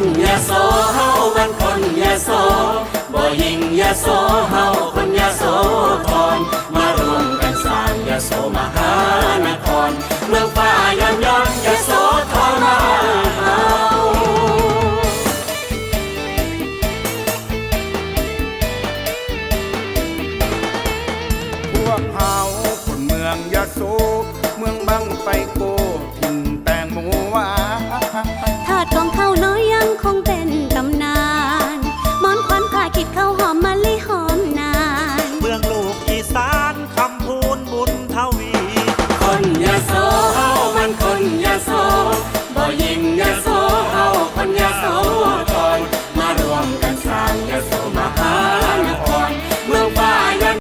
คนยะโสเฮามันคนยะโสบ่ยิ่งยะโสเฮาคนยะโสธรมารวมกันสร้างยะโสมหานครเมืองฟ้ายามย้อยะโสธรมาเฮาพวกเฮาคนเมืองยะโสเมืองบังไฟโกถิ่นแตงโมหวาน ธาตุของเขาน้อย คงเป็นตำนานมอนควันผ่าคิดเข้าหอมมะลิหอมนาน เมืองลูกอีสานคำพูนบุญทวี คนยาโส